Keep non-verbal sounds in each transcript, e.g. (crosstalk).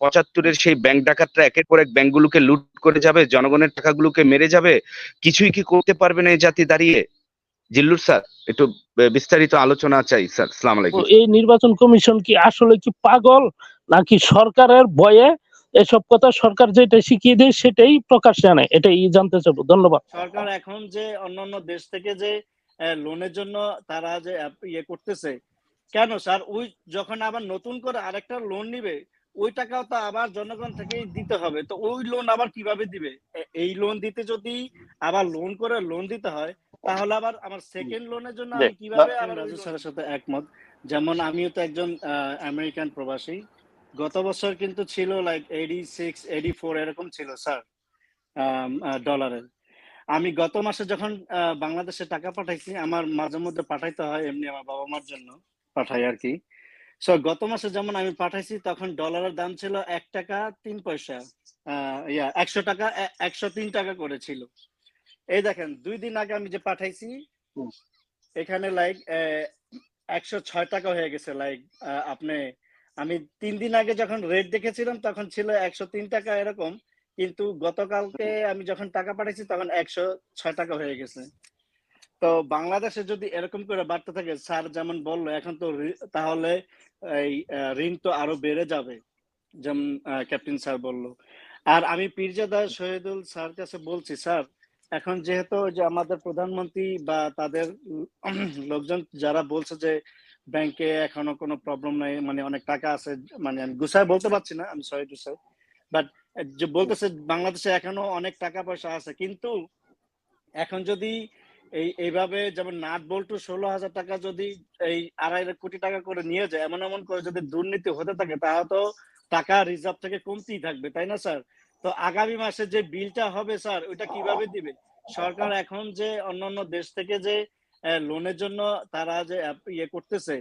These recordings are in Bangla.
পঁচাত্তরের সেই ব্যাংক ডাকাতরা একের পর এক ব্যাংকগুলোকে লুট করে যাবে জনগণের টাকাগুলোকে মেরে যাবে। কিছুই কি করতে পারবে না এই জাতি দাঁড়িয়ে? জিল্লুর স্যার একটু বিস্তারিত আলোচনা চাই স্যার। সালাম আলাইকুম। এই নির্বাচন কমিশন কি আসলে কি পাগল নাকি সরকারের ভয়ে এসব কথা সরকার যেটা শিখিয়ে দেয় সেটাই প্রকাশ্যে আনে এটাই জানতে চাবো ধন্যবাদ। সরকার এখন যে অন্যান্য দেশ থেকে যে লোনের জন্য তারা যে ইয়ে করতেছে কেন স্যার? ওই যখন আবার নতুন করে আরেকটা লোন নিবে ওই টাকাও তো আবার জনগণ থেকেই দিতে হবে। তো ওই লোন আবার কীভাবে দিবে? এই লোন দিতে যদি আবার লোন করে লোন দিতে হয় তাহলে আবার আমার সেকেন্ড লোনের জন্য আমি কীভাবে রাজু স্যারের সাথে একমত। যেমন আমিও তো একজন আমেরিকান প্রবাসী। গত বছর কিন্তু ছিল like eighty six eighty four এরকম ছিল স্যার ডলারের আমি গত মাসে যখন বাংলাদেশে টাকা পাঠাইছি আমার মাঝে মধ্যে পাঠাইতে হয় এমনি আমার বাবা মার জন্য পাঠাই আর কি। সো গত মাসে যেমন আমি পাঠাইছি, তখন ডলারের দাম ছিল এক টাকা তিন পয়সা। ইয়া একশো টাকা একশো তিন টাকা করেছিল এই দেখেন, দুই দিন আগে আমি যে পাঠাইছি, এখানে লাইক একশো ছয় টাকা হয়ে গেছে লাইক আপনি, আমি তিন দিন আগে যখন রেট দেখেছিলাম, তখন ছিল একশো তিন টাকা এরকম। কিন্তু গতকালকে আমি যখন টাকা পাঠাইছি, তখন একশো ছয় টাকা হয়ে গেছে। তো বাংলাদেশে যদি এরকম করে বাড়তে থাকে, স্যার যেমন বলল, এখন তো তাহলে এই ঋণ তো আরও বেড়ে যাবে, যেমন ক্যাপ্টেন স্যার বলল। আর আমি পীরজাদা শহীদুল স্যার কাছে বলছি, স্যার, এখন যেহেতু যে আমাদের প্রধানমন্ত্রী বা তাদের লোকজন যারা বলছে যে ব্যাংকে এখনও কোনো প্রবলেম নাই মানে অনেক টাকা আছে মানে আমি গুছায় বলতে পারছি না, আমি সরি টু বাট যে বলতেছে বাংলাদেশে এখনও অনেক টাকা পয়সা আছে, কিন্তু এখন যদি এই, এইভাবে যেমন নাট বল্টু ষোলো হাজার টাকা যদি এই আড়াই কোটি টাকা করে নিয়ে যায়, এমন এমন করে যদি দুর্নীতি হতে থাকে, তাহলে তো টাকা রিজার্ভ থেকে কমতেই থাকবে, তাই না, স্যার? তো আগামী মাসে যে বিলটা হবে, স্যার, ওইটা কীভাবে দিবে? সরকার এখন যে অন্যান্য দেশ থেকে যে লোনের জন্য তারা যে ইয়ে করতেছে,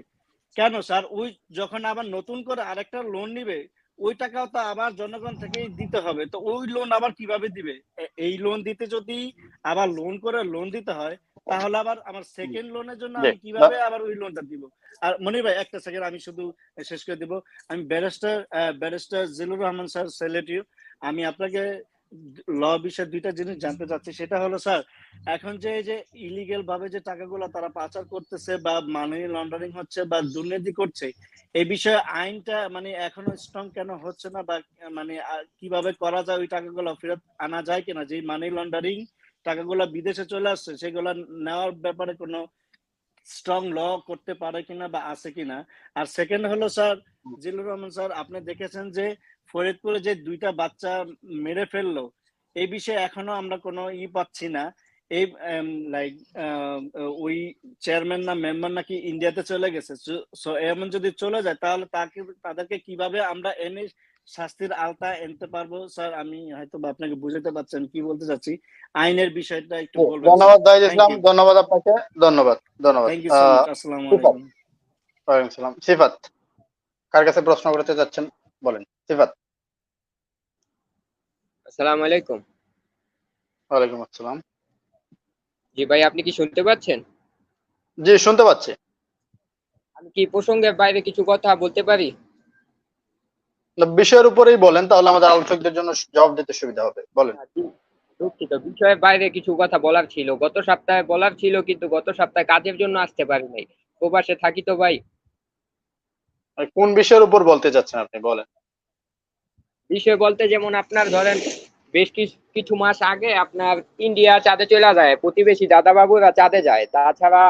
কেন, স্যার? ওই যখন আবার নতুন করে আরেকটা লোন নিবে ওই টাকাও তো আবার জনগণ থেকে দিতে হবে। তো ওই লোন আবার কীভাবে দিবে? এই লোন দিতে যদি আবার লোন করে লোন দিতে হয় তাহলে আবার আমার সেকেন্ড লোনের জন্য আমি কীভাবে আবার ওই লোনটা দিব? আর মনির ভাই একটা সেকেন্ড আমি শুধু শেষ করে দিব। আমি barrister barrister Zillur Rahman sir সেলেটিও আমি আপনাকে ল বিষয়ে দুইটা জিনিস জানতে চাচ্ছি, সেটা হলো স্যার, এখন যে যে ইলিগেল ভাবে যে টাকাগুলো তারা পাচার করতেছে বা মানি লন্ডারিং হচ্ছে বা দুর্নীতি করছে, এই বিষয়ে আইনটা মানে এখনও স্ট্রং কেন হচ্ছে না বা মানে কীভাবে করা যায় ওই টাকাগুলো, ফেরত আনা যায় কিনা? যে মানি লন্ডারিং টাকাগুলো বিদেশে চলে আসছে, সেগুলো নেওয়ার ব্যাপারে কোনো স্ট্রং ল করতে পারে কিনা বা আছে কিনা? আর সেকেন্ড হলো স্যার জিল্লুর রহমান স্যার আপনি দেখেছেন যে ফরিদপুরে যে দুইটা বাচ্চা মেরে ফেলল এই বিষয়ে এখনও আমরা কোনো ই পাচ্ছি না। এই লাইক ওই চেয়ারম্যান না মেম্বার নাকি ইন্ডিয়াতে চলে গেছে। সো এমন যদি চলে যায় তাহলে তাকে তাদেরকে কীভাবে আমরা এনে শাস্তির আওতা এনতে পারব? স্যার আমি হয়তো বা আপনাকে বুঝাতে পারছেন কি বলতে চাচ্ছি? আইনের বিষয়টা একটু বলবেন ধন্যবাদ দাহিদ ইসলাম ধন্যবাদ আপনাকে ধন্যবাদ ধন্যবাদ। থ্যাংক ইউ সো মাচ আসসালামু। আলাইকুম। ওয়ালাইকুম সালাম সিফাত। কার কাছে প্রশ্ন করতে যাচ্ছেন বলেন সিফাত। আসসালামু আলাইকুম। ওয়ালাইকুম আসসালাম। জি ভাই আপনি কি শুনতে পাচ্ছেন? জি শুনতে পাচ্ছি। আমি কি প্রসঙ্গের বাইরে কিছু কথা বলতে পারি? বিষয়ের উপরেই বলেন তাহলে আমাদের আলোচকদের জন্য জবাব দিতে সুবিধা হবে। বলেন। দুঃখিত। বিষয়ের বাইরে কিছু কথা বলার ছিল। গত সপ্তাহে বলার ছিল কিন্তু গত সপ্তাহে কাজের জন্য আসতে পারি নাই। প্রবাসে থাকি তো ভাই। কোন বিষয়ের উপর বলতে যাচ্ছেন আপনি? বলেন। বিষয় বলতে যেমন আপনার ধরেন, বেশ কিছু কিছু মাস আগে আপনার ইন্ডিয়া চাঁদে চলে যায়, প্রতিবেশী দাদাবাবুরা চাঁদে যায়। তাছাড়া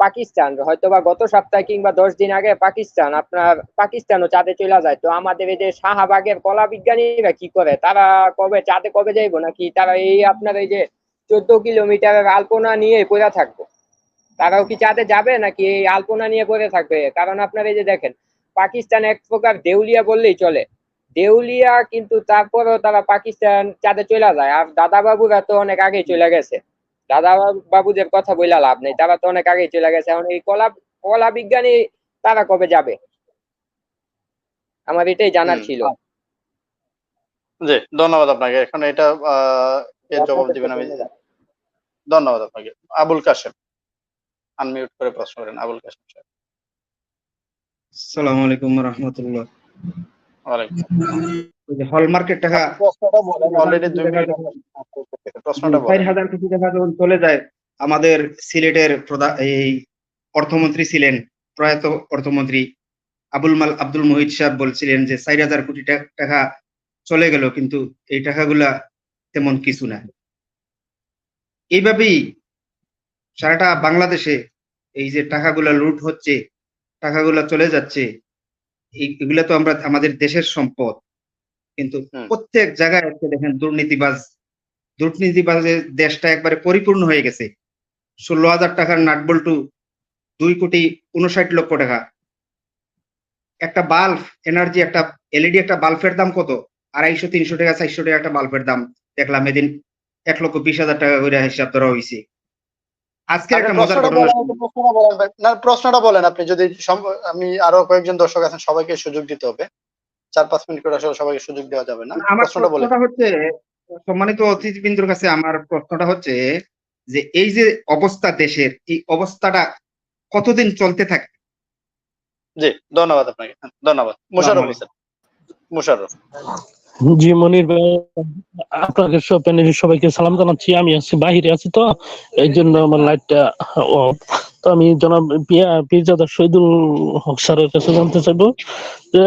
পাকিস্তান, হয়তোবা গত সপ্তাহে কিংবা দশ দিন আগে পাকিস্তান, আপনার পাকিস্তানও চাঁদে চলে যায়। তো আমাদের এই যে শাহবাগের কলা বিজ্ঞানীরা কি করে? তারা কবে, চাঁদে কবে যাইবো নাকি? তারা এই আপনার এই যে চোদ্দ কিলোমিটারের আলপনা নিয়ে পড়ে থাকব। তারাও কি চাঁদে যাবে নাকি এই আলপনা নিয়ে পড়ে থাকবে? কারণ আপনার এই যে দেখেন পাকিস্তান এক প্রকার দেউলিয়া বললেই চলে। দেউলিয়া কিন্তু তারপরেও তারা পাকিস্তান চাঁদে চলে যায়। আর দাদা বাবুরা তো অনেক আগেই চলে গেছে। দাদা বাবুদের কথা বইলা লাভ নেই। তারা তো অনেক আগেই চলে গেছে। এখন এই কলা কলা বিজ্ঞানী তারা কবে যাবে? আমার এটাই জানার ছিল। জি ধন্যবাদ আপনাকে। এখন এটা আহ, জবাব দিবেন আমি। ধন্যবাদ আপনাকে। আবুল কাশেম। আনমিউট করে প্রশ্ন করেন আবুল কাশেম সাহেব। আসসালামু আলাইকুম রহমতুল্লাহ। ওয়ালাইকুম ওই যে হলমার্কের টাকা প্রশ্নটা বলেন অলরেডি দুই মিনিট প্রশ্নটা বলেন। হাজার কোটি টাকা যখন চলে যায় আমাদের সিলেটের প্রধান এই অর্থমন্ত্রী ছিলেন প্রয়াত অর্থমন্ত্রী আবুল মাল আব্দুল মুহিত সাহেব বলছিলেন যে চার হাজার কোটি টাকা চলে গেল কিন্তু এই টাকাগুলা তেমন কিছু না। এইভাবেই সারাটা বাংলাদেশে এই যে টাকাগুলা লুট হচ্ছে টাকাগুলা চলে যাচ্ছে এগুলা তো আমরা আমাদের দেশের সম্পদ। কিন্তু প্রত্যেক জায়গায় আজকে দেখেন দুর্নীতিবাজ দুর্নীতিবাজের দেশটা একবারে পরিপূর্ণ হয়ে গেছে। ষোলো হাজার টাকার নাটবল্টু দুই কোটি উনষাট লক্ষ টাকা। একটা বাল্ব এনার্জি একটা এলইডি একটা বাল্বের দাম কত? আড়াইশো তিনশো টাকা চারশো টাকা একটা বাল্বের দাম। দেখলাম এদিন এক লক্ষ বিশ হাজার টাকা করে হিসাব ধরা হয়েছে আজকে একটা মজার ঘটনা। না প্রশ্নটা বলেন আপনি যদি আমি আরও কয়েকজন দর্শক আছেন সবাইকে সুযোগ দিতে হবে। চার পাঁচ মিনিট করে আসলে সবাইকে সুযোগ দেওয়া যাবে না। আমার প্রশ্নটা হচ্ছে সম্মানিত অতিথিবৃন্দর কাছে আমার প্রশ্নটা হচ্ছে যে এই যে অবস্থা দেশের এই অবস্থাটা কতদিন চলতে থাকে জি ধন্যবাদ আপনাকে। ধন্যবাদ। মুশারফ মুশারফ জি, মনির ভাই, আপনাকে সব সবাইকে সালাম জানাচ্ছি। আমি আছি, বাহিরে আছি তো এই জন্য আমার লাইটটা অফ তো আমি জনাব শহীদুল হক স্যারের কাছে জানতে যে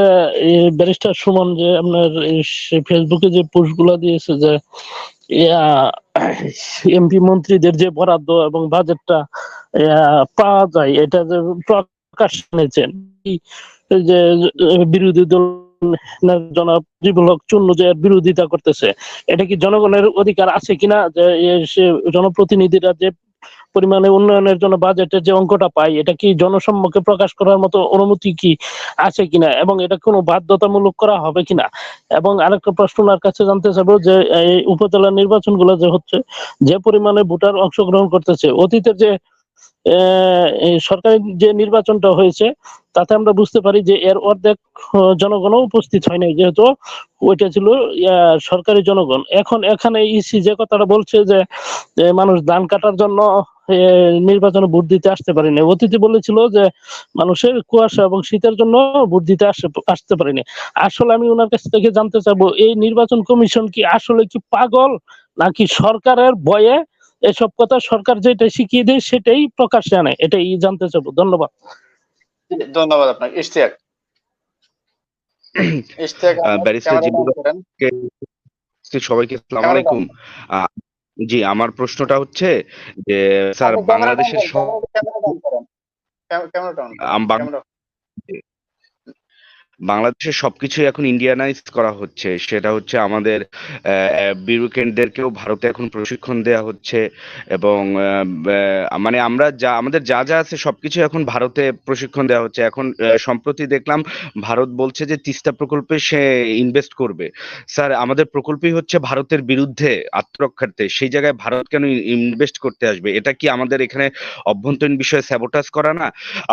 ব্যারিস্টার সুমন যে আপনার ফেসবুকে যে পোস্টগুলা দিয়েছে যে এমপি মন্ত্রীদের যে বরাদ্দ এবং বাজেটটা পাওয়া যায়, এটা যে প্রকাশ এনেছেন। যে বিরোধী দল জনাব জিবুল হক চুন্নু যে বিরোধিতা করতেছে, এটা কি জনগণের অধিকার আছে কিনা? যে জনপ্রতিনিধিরা যে পরিমাণে উন্নয়নের জন্য বাজেটের যে অঙ্কটা পায়, এটা কি জনসম্মুখে প্রকাশ করার মতো অনুমতি কি আছে কিনা? এবং এটা কোনো বাধ্যতামূলক করা হবে কিনা? এবং আরেকটা প্রশ্ন ওনার কাছে জানতে চাইব যে, এই উপজেলা নির্বাচনগুলো যে হচ্ছে, যে পরিমাণে ভোটার অংশগ্রহণ করতেছে, অতীতের যে সরকারি যে নির্বাচনটা হয়েছে, তাতে আমরা বুঝতে পারি যে এর অর্ধেক জনগণও উপস্থিত হয় নাই, যেহেতু ওইটা ছিল সরকারি জনগণ। এখন এখানে ইসি যে কথাটা বলছে যে মানুষ ধান কাটার জন্য নির্বাচনে ভোট দিতে আসতে পারেনি অতীতে বলেছিল যে, মানুষের কুয়াশা এবং শীতের জন্য ভোট দিতে আসে, আসতে পারেনি আসলে আমি ওনার কাছ থেকে জানতে চাবো এই নির্বাচন কমিশন কি আসলে কি পাগল, নাকি সরকারের ভয়ে এসব কথা সরকার যেটা শিখিয়ে দেয় সেটাই প্রকাশ্যে আনে এটাই জানতে চাবো ধন্যবাদ। ধন্যবাদ আপনাকে। ইশতিয়াক। (coughs) সবাইকে আসসালামু আলাইকুম। আহ, জি আমার প্রশ্নটা হচ্ছে যে স্যার ক্যামেরাটা on বাংলাদেশের করেন, সব ক্যামেরাটা on করেন। ক্যাম- ক্যামেরাটা on করেন, আম- বাং- ক্যামেরা- বাংলাদেশের সবকিছু এখন ইন্ডিয়ানাইজ করা হচ্ছে। সেটা হচ্ছে আমাদের বিউরোক্রেটদেরকেও ভারতে এখন প্রশিক্ষণ দেওয়া হচ্ছে এবং মানে আমরা যা, আমাদের যা যা আছে সবকিছু এখন ভারতে প্রশিক্ষণ দেওয়া হচ্ছে। এখন সম্প্রতি দেখলাম ভারত বলছে যে তিস্তা প্রকল্পে সে ইনভেস্ট করবে। স্যার, আমাদের প্রকল্পই হচ্ছে ভারতের বিরুদ্ধে আত্মরক্ষার্থে। সেই জায়গায় ভারত কেন ইনভেস্ট করতে আসবে? এটা কি আমাদের এখানে অভ্যন্তরীণ বিষয়ে স্যাবোটাজ করা না?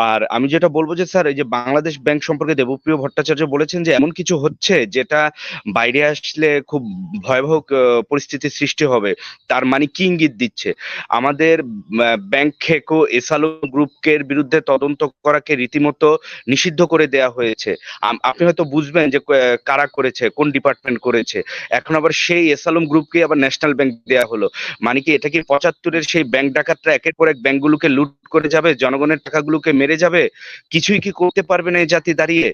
আর আমি যেটা বলব যে, স্যার, এই যে বাংলাদেশ ব্যাংক সম্পর্কে দেবপ্রিয় ভট্টাচার্য বলেছেন যে এমন কিছু হচ্ছে যেটা বাইরে আসলে খুব ভয়াবহ আহ, পরিস্থিতির সৃষ্টি হবে। তার মানে কি ইঙ্গিত দিচ্ছে? আমাদের ব্যাংক খেকো এসালো গ্রুপকে বিরুদ্ধে তদন্ত করাকে রীতিমতো নিষিদ্ধ করে দেয়া হয়েছে। আপনি হয়তো বুঝবেন যে কারা করেছে কোন ডিপার্টমেন্ট করেছে। এখন আবার সেই এসালম গ্রুপকে আবার ন্যাশনাল ব্যাংক দেয়া হলো। মানে কি এটা কি পঁচাত্তরের সেই ব্যাংক ডাকাতরা একের পর এক ব্যাংকগুলোকে লুট করে যাবে? জনগণের টাকাগুলোকে মেরে যাবে? কিছুই কি করতে পারবে না এই জাতি দাঁড়িয়ে?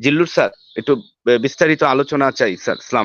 জিল্লুর স্যার একটু বিস্তারিত আলোচনা চাই স্যার সালাম